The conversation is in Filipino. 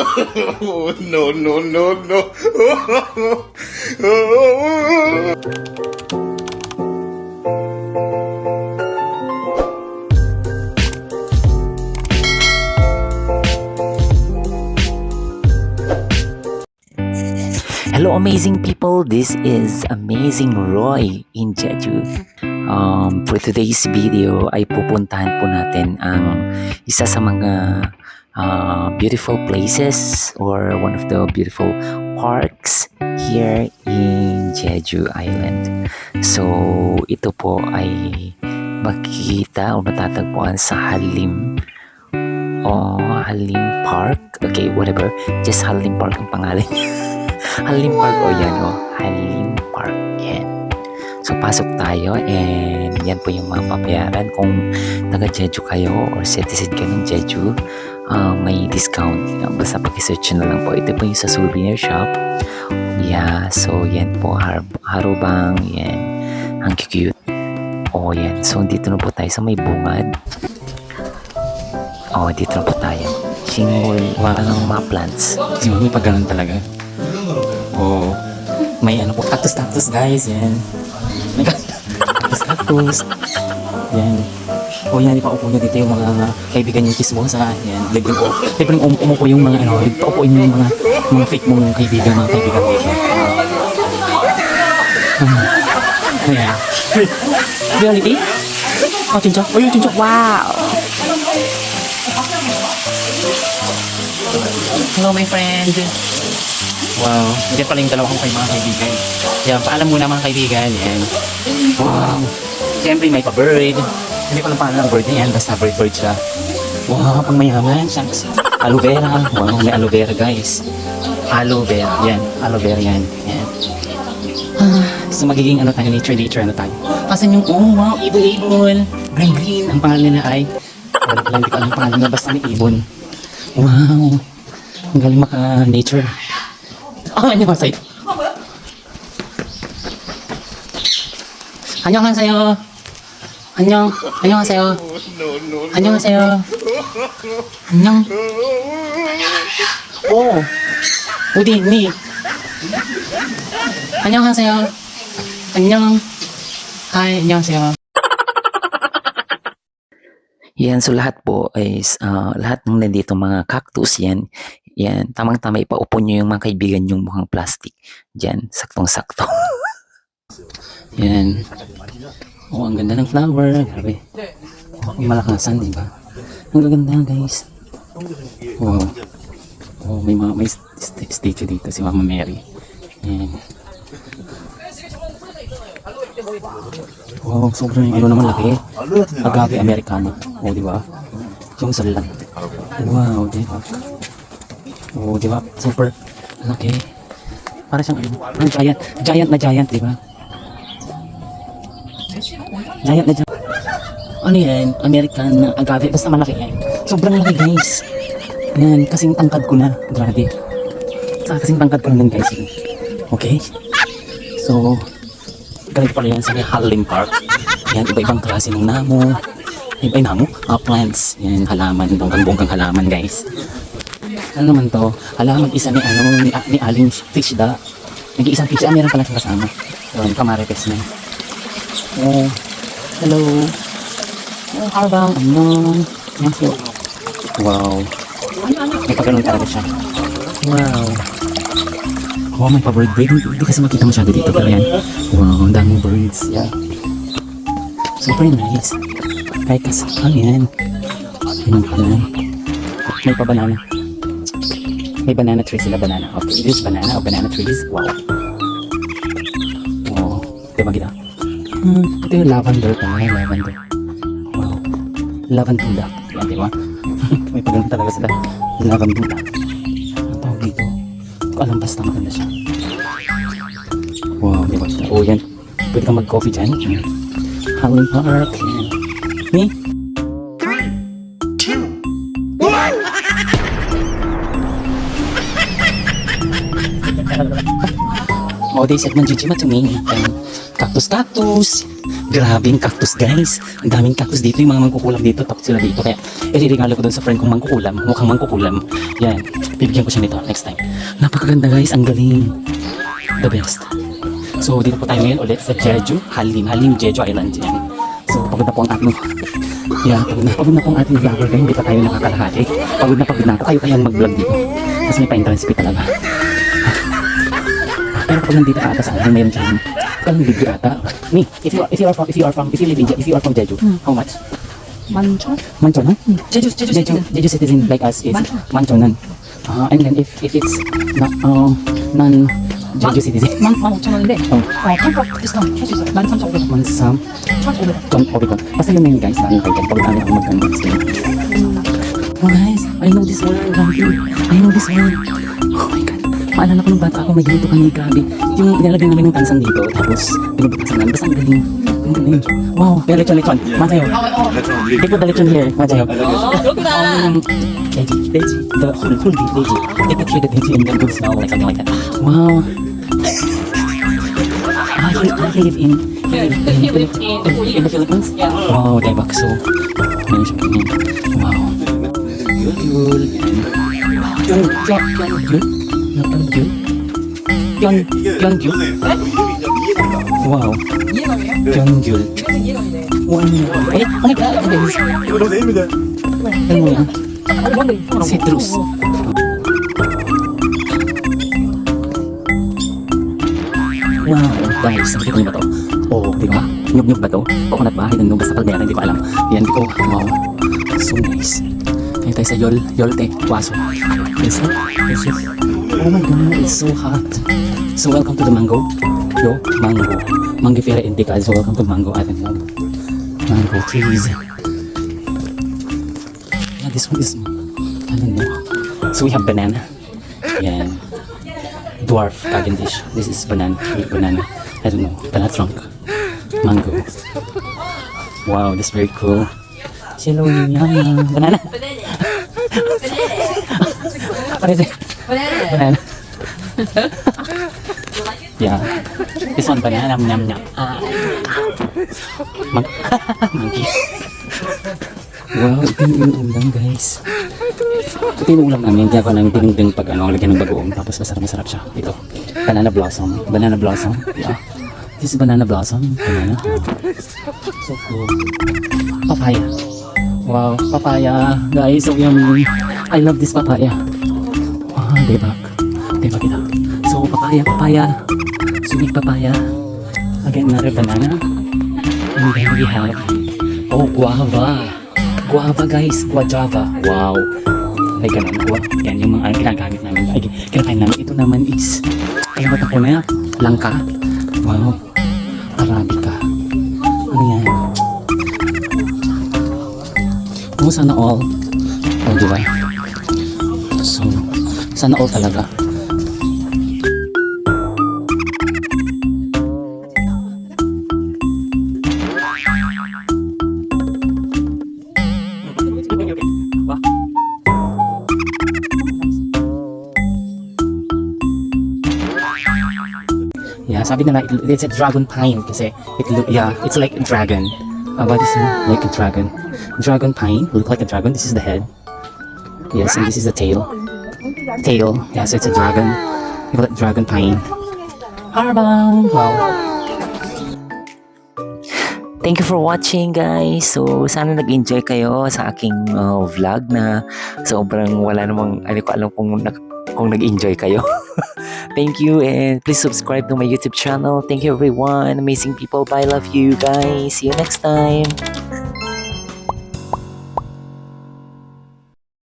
no, no, no, no. Hello, amazing people. This is Amazing Roy in Jeju. Um, for today's video ay pupuntahan po natin ang isa sa mga uh, beautiful places or one of the beautiful parks here in Jeju Island. So, ito po ay makikita o matatagpuan sa Halim o Halim Park. Okay, whatever. Just Halim Park ang pangalan Halim Park o yan o. Halim Park. Yan. So, pasok tayo and yan po yung mga papayaran. Kung taga Jeju kayo or citizen kayo ng Jeju, ah, may discount. Basta pakisearch na lang po. Ito po yung sa souvenir shop. Yeah, so yan po. Har harubang. Yan. Ang cute. Oh, yan. So, dito na po tayo sa may bungad. Oh, dito na po tayo. Singol, wala mga plants. Kasi may pag ganun talaga. Oo. May ano po, cactus-cactus guys, yan. May cactus-cactus. Yan. O yan, ipaupo niya dito yung mga kaibigan niyo chismosa. Yan, libre po. Libre um, umupo yung mga ano, paupuin niyo yung mga, mga fake mong kaibigan, mga kaibigan dito. Hmm. Ayan. Reality? Oh, chinchok. Oh, yung chinchok. Wow! Hello, my friend. Wow. Yan pala yung dalawa kong kay mga kaibigan. Yan, paalam muna mga kaibigan. Yan. Wow. Siyempre may pa-bird. Hindi ko lang paano ng bird na yan. Basta bird siya. Wow, pang mayaman. Shanks. Aloe vera. Wow, may aloe vera guys. Aloe vera. Yan. Aloe vera yan. Yan. Ah, so magiging ano tayo, nature nature ano tayo. Pasan yung, oh wow, ibon ibon. Green green. Ang pangalan nila ay, wala ko lang, hindi ko alam pangalan na basta ni ibon. Wow. Ang galing maka-nature. Oh, ah, ano ba sa'yo? Annyeonghaseyo. 안녕하세요. 안녕. 안녕하세요. No, no, 안녕하세요. 안녕. 오. 어디 있니? 안녕하세요. 안녕. 하이, 안녕하세요. Yan, so lahat po is ah, lahat ng nandito mga cactus yan. Yan, tamang-tama ipaupo nyo yung mga kaibigan yung mukhang plastic. Diyan, saktong-sakto. Yan. Oh, ang ganda ng flower. Grabe. Oh, malakasan, di ba? Ang gaganda, guys. Wow. Oh, may mga may st- statue dito si Mama Mary. Yan. Wow, sobrang ano naman laki. Agave Americano. Oh, di ba? Yung salan. Wow, di ba? Oh, di ba? Super laki. Para siyang ano, giant, giant na giant, di ba? Giant na giant. Ano yan? American na agave. Basta malaki yan. Sobrang laki guys. Yan. Kasing tangkad ko na. Grabe. Sa kasing tangkad ko na guys. Okay? So, ganito pala yan sa may Halim Park. Yan. Iba-ibang klase ng namo. Iba-ibang namo? Ah, plants. Yan. Halaman. Bonggang-bonggang halaman guys. Ano naman to? Halaman isa ni ano ni, ni Aling Fish da. Nag-iisang fish. Ah, meron pala siyang kasama. Yun. Kamarites na. Oh, hello. Oh, habang ano. Yan siya. Wow. May pagano'n talaga siya. Wow. Oh, may pa-bird break. Hindi kasi makita masyado dito. Pero yan. Wow, ang daming birds. Yeah. Super nice. Kahit kasakal yan. Yan pala. May pa-banana. May banana tree sila, banana. Okay, this banana o banana trees. Wow. Wow. Diba gila? Hmm, ito yung lavender pa. May lavender. Wow. Lavandula. Yan, di ba? May pagano talaga sila. Lavandula. Ang tawag dito. Alam basta maganda siya. Wow, di ba? Oh, yan. Pwede kang mag-coffee dyan. Yan. Howling Park. Yan. Me? Oh, they said Gigi to me. Cactus cactus. Grabe yung cactus guys. Ang daming cactus dito. Yung mga mangkukulam dito. Takot sila dito. Kaya iririgalo ko dun sa friend kong mangkukulam. Mukhang mangkukulam. Yan. Bibigyan ko siya nito next time. Napakaganda guys. Ang galing. The best. So dito po tayo ngayon ulit sa Jeju. Halim. Halim Jeju Island yan. So pagod na po ang ating Yeah, pagod na, pagod na po ang ating vlogger guys. Hindi pa tayo nakakalahati. Pagod na pagod na ako. Kayo kaya mag-vlog dito. Kasi may pa-entrance talaga Pero pag nandito ka ata sa akin, mayroon siyang kalang libre ata. Me, if you, if you are from, if you are from, if you live in, Je- if you are from Jeju, how much? 만천? Manchonan? 제주 제주 Jeju, 시티즌 Jeju citizen like us is Manchonan. Manchonan. Uh, and then if, if it's not, uh, non Jeju citizen, 만, 만 오천 원인데 어. 어 템퍼 디스카운트 할수 있어요 만 삼천 오백 원 mansam, 천오백 원 John Obigon. Basta yun na yun guys, na yung kailan, pag ano ako magkano explain. Oh guys, I know this one, grabe. I know this one. Maalala ko nung bata ako, may ganito kami, grabe. Yung nilalagay namin ng tansan dito, tapos binubutasan namin. Basta ang galing. Ang galing. Wow, may lechon, lechon. They put the lechon here, Mateo. Um, Deji, Deji, the whole, whole beef, Deji. They put here the Deji and then good smell, like something like that. Wow. I, I live in, in, in, He lived in the in, in the Philippines? Yeah. Wow, debak. So, meron siya ganyan. Wow. Yul. Yun, yun, yun, yun. Yangju? Yang, Yangju? Wow. Yangju. One year old. Eh, ano ka? Ano ba? Ano yan? Citrus. Wow, guys, nakikita niyo ba to? Oo, oh, di ba? Nyug-nyug ba to? Coconut ba? Hindi basta pag meron, hindi ko alam. Yan, di ko. Wow. So nice. Tayo tayo sa Yol, Yolte, Kwaso. Yes, yes, yes. Oh my God, it's so hot. So welcome to the mango. Yo, mango. Mangifera indica. So welcome to mango avenue. Mango trees. Yeah, this one is, I don't know. So we have banana. Yan. Dwarf Cavendish. This is banana. Banana. I don't know. Banana trunk. Mango. Wow, that's very cool. Hello, Yana. Banana. What is it? Banana. yeah. This one banana. Nom, nom. Ah. Mon- Monkey. wow, ito yung ulam guys. Ito yung ulam namin. Kaya ko namin tinigding pag ano, lagyan ng bagoong. Tapos masarap masarap siya. Ito. Banana blossom. Banana blossom. Yeah. This is banana blossom. Banana. So cool. Papaya. Wow, papaya. Guys, so yummy. I love this papaya. Debak. Debak ito. So, papaya, papaya. Sweet papaya. Again, another banana. And then we have, oh, guava. Guava, guys. Guajava. Wow. Ay, ganun. Gua. Yan yung mga ginagamit namin. Ay, kinakain namin. Ito naman is, ay, ba't ako na? Langka. Wow. Arabica. Ano yan? Oh, sana all. Oh, di ba? So, sana all talaga. Yeah, sabi nila, it- it's a dragon pine kasi it look, yeah, it's like a dragon. Uh, what is it? Like a dragon. Dragon pine, look like a dragon. This is the head. Yes, and this is the tail. Tail. Yeah, so it's a dragon. We call it dragon pine. Harbang! Wow. Thank you for watching guys. So sana nag-enjoy kayo sa aking uh, vlog na sobrang wala namang ano ko alam kung nag kung nag-enjoy kayo. Thank you and please subscribe to my YouTube channel. Thank you everyone. Amazing people. Bye. Love you guys. See you next time.